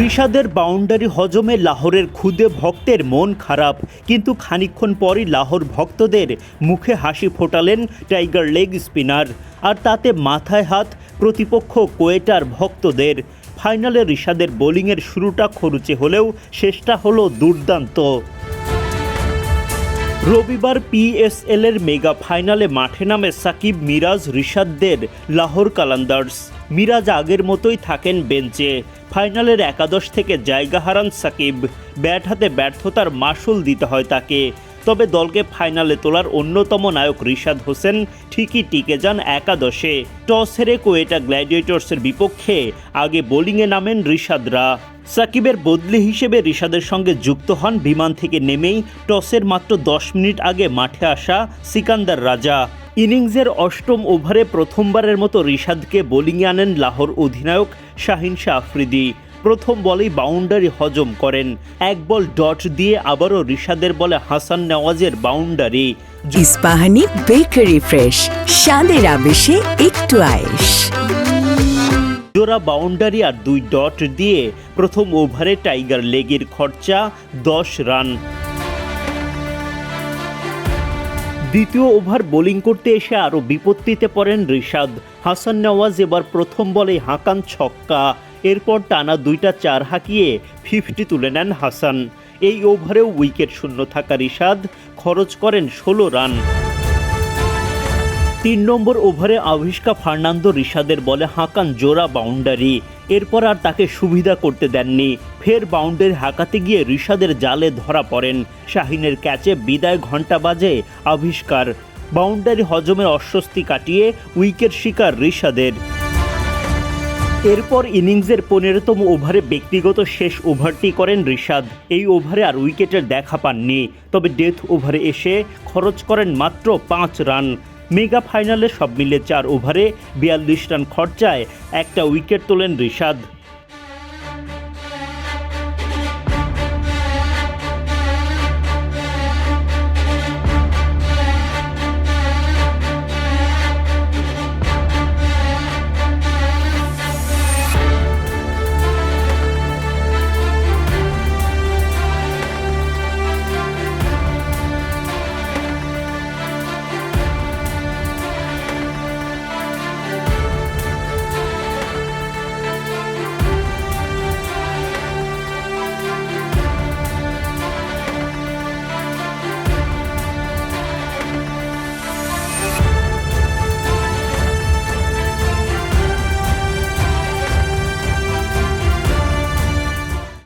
রিশাদের boundary হজমে লাহোরের খুদে ভক্তের মন খারাপ। কিন্তু খানিকক্ষণ পরই লাহোর ভক্তদের মুখে হাসি ফোটালেন টাইগার লেগ স্পিনার আর তাতে মাথায় হাত, প্রতিপক্ষ কোয়েটার ভক্তদের। ফাইনালে রিশাদের বোলিংয়ের শুরুটা খরুচে হলেও শেষটা হলো দুর্দান্ত। রবিবার পিএসএল এর মেগা ফাইনালে মাঠে নামে সাকিব মিরাজ রিশাদদের লাহোর কালান্দার্স মিরাজ আগের মতোই থাকেন বেঞ্চে। ফাইনালের একাদশ থেকে জায়গা হারান সাকিব। ব্যাট হাতে ব্যর্থতার মাসুল দিতে হয় তাকে। তবে দলকে ফাইনালে তোলার অন্যতম নায়ক রিশাদ হোসেন ঠিকই টিকে যান একাদশে। টস হেরে কোয়েটা গ্ল্যাডিয়েটর্সের বিপক্ষে আগে বোলিংয়ে নামেন রিশাদরা। সাকিবের বদলি হিসেবে রিশাদের সঙ্গে যুক্ত হন বিমান থেকে নেমেই টসের মাত্র দশ মিনিট আগে মাঠে আসা সিকান্দার রাজা। ইনিংসের অষ্টম ওভারে প্রথমবারের মতো রিশাদকে বোলিংয়ে আনেন লাহোর অধিনায়ক শাহিন শাহ আফ্রিদি। প্রথম বলেই বাউন্ডারি হজম করেন। এক বল ডট দিয়ে আবারও রিশাদের বলে হাসান নেওয়াজের বাউন্ডারি। ইস্পাহানি বেকারি ফ্রেশ, স্বাদের আবেশে একটু আয়েশ। জোড়া বাউন্ডারি আর দুই ডট দিয়ে প্রথম ওভারে টাইগার লেগের খরচা দশ রান দ্বিতীয় ওভার বোলিং করতে এসে আরও বিপত্তিতে পড়েন রিশাদ। হাসান নওয়াজ এবার প্রথম বলে হাঁকান ছক্কা। এরপর টানা দুইটা চার হাঁকিয়ে ফিফটি তুলে নেন হাসান। এই ওভারেও উইকেট শূন্য থাকা রিশাদ। খরচ করেন ষোলো রান তিন নম্বর ওভারে আভিষ্কা ফার্নান্দো রিশাদের বলে হাঁকান জোড়া বাউন্ডারি। এরপর আর তাকে সুবিধা করতে দেননি। ফের বাউন্ডারি হাঁকাতে গিয়ে রিশাদের জালে ধরা পড়েন। শাহিনের ক্যাচে বিদায় ঘণ্টা বাজে আবিষ্কার। বাউন্ডারি হজমের অস্বস্তি কাটিয়ে উইকেট শিকার রিশাদের। এরপর ইনিংসের পনেরোতম ওভারে ব্যক্তিগত শেষ ওভারটি করেন রিশাদ। এই ওভারে আর উইকেটের দেখা পাননি। তবে ডেথ ওভারে এসে খরচ করেন মাত্র পাঁচ রান। মেগা ফাইনালে সব মিলে চার ওভারে বিয়াল্লিশ রান খরচায় একটা উইকেট তোলেন রিশাদ।